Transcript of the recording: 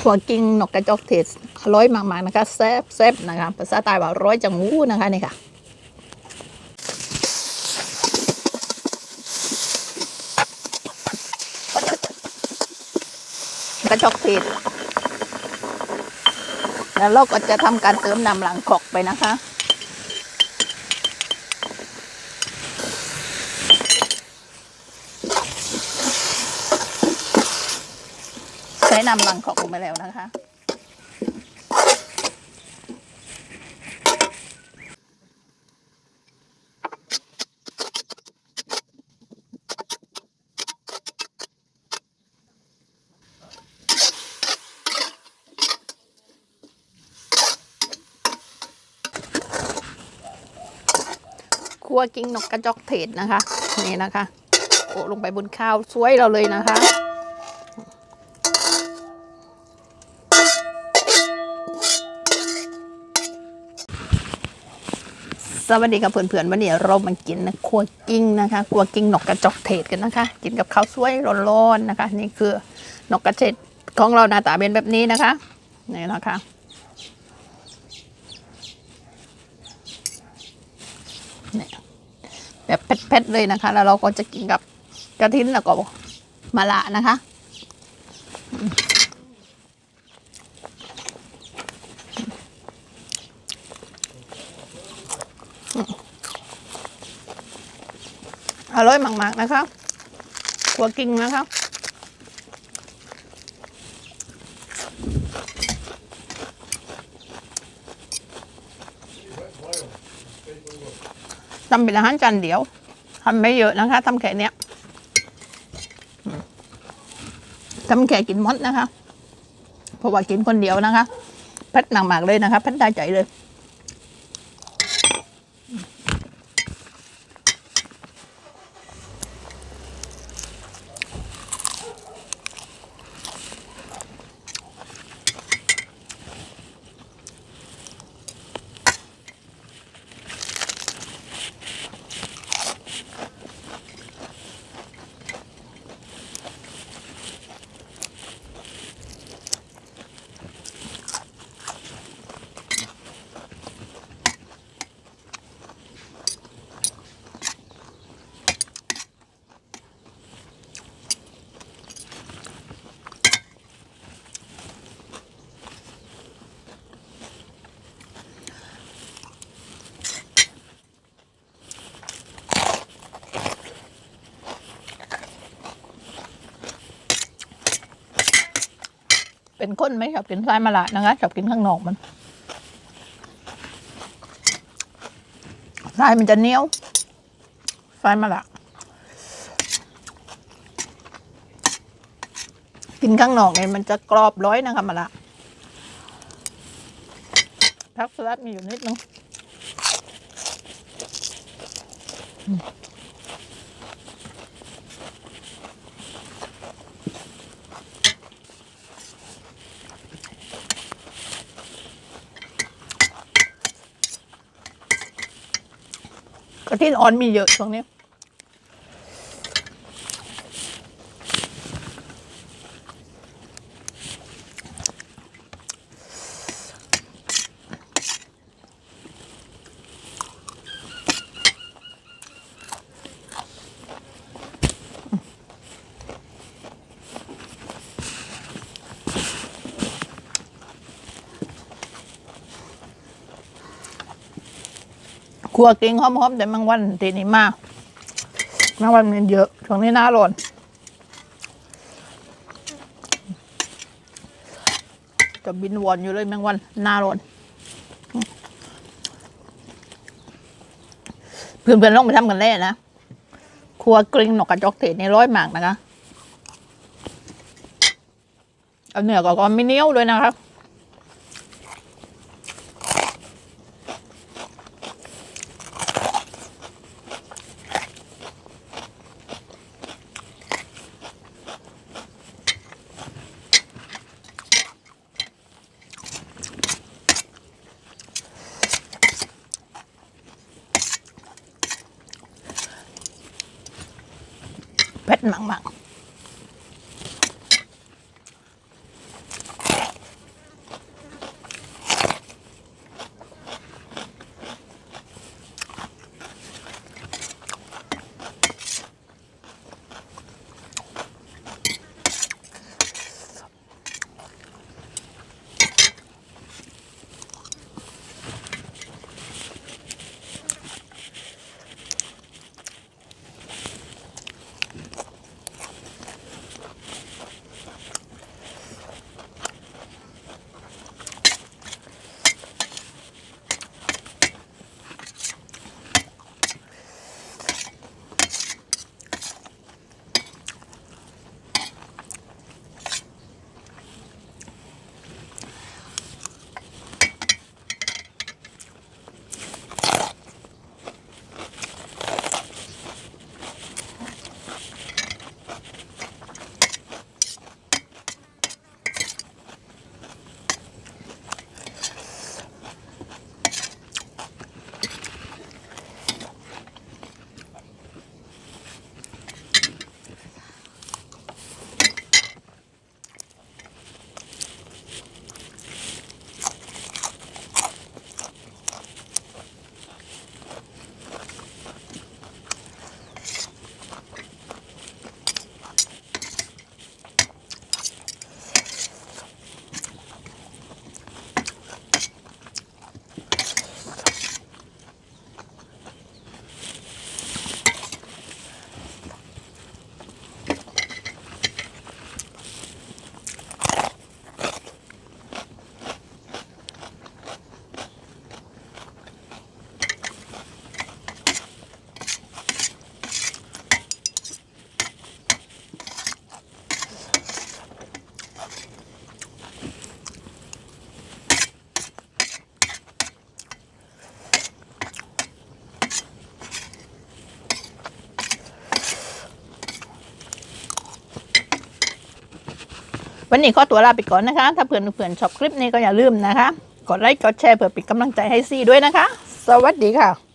ถั่วกิ้งนกกระจอกเทศอร่อยมากๆนะคะแซ่บแซ่บนะคะภาษาใต้ว่าร้อยจังหูนะคะนี่ค่ะกระจอกเทศแล้วเราก็จะทำการเติมน้ำหลังกอกไปนะคะ ใช้นำลังกอกลงไปแล้วนะคะ คั่วกิ้งนกกระจอกเทศนะคะ นี่นะคะโอ้ลงไปบนข้าวสวยเราเลยนะคะ สวัสดีกับเพื่อนๆวันนี้เรามากินนะครัวกิ้งนะคะครัวกิ้งนกกระจอกเทศกันนะคะ กินกับข้าวสวยร้อนๆนะคะ นี่คือนกกระเทศของเราหน้าตาเป็นแบบนี้นะคะนี่นะคะแบบเผ็ดๆเลยนะคะ แล้วเราก็จะกินกับกระทินแล้วก็มะละนะคะ อร่อยมากๆนะคะกัวกิ้งนะคะทำเป็นอาหารจานเดียวทำไม่เยอะนะคะทำแค่เนี้ยทำแค่กินมดนะคะ เพราะว่ากินคนเดียวนะคะเผ็ดมากๆเลยนะคะเผ็ดได้ใจเลย เป็นคนไม่ชอบกินไส้มะระนะคะชอบกินข้างนอกมันไส้มันจะเหนียวไส้มะระกินข้างนอกเนี่ยมันจะกรอบร้อยนะคะมะระทักสลัดมีอยู่นิดนึง กระทินอ่อนมีเยอะช่วงนี้ ครัวกิ้งหอมๆแต่แมงวันทีนี้มากแมงวันมันเยอะช่วงนี้หน้าร้อนจะบินวนอยู่เลยแมงวันหน้าร้อนเพื่อนๆลองไปทำกันแน่นะครัวกลิ้งนกกระจอกเทศนี่ร้อยมากนะคะเอาเนื้อก็ก็ไม่เนี้ยวด้วยนะครับ เพชรมากๆ วันนี้ขอตัวลาไปก่อนนะคะ ถ้าเพื่อนเพื่อนๆชอบคลิปนี้ก็อย่าลืมนะคะ กดไลค์ กดแชร์เพื่อเป็นกำลังใจให้ซี่ด้วยนะคะ สวัสดีค่ะ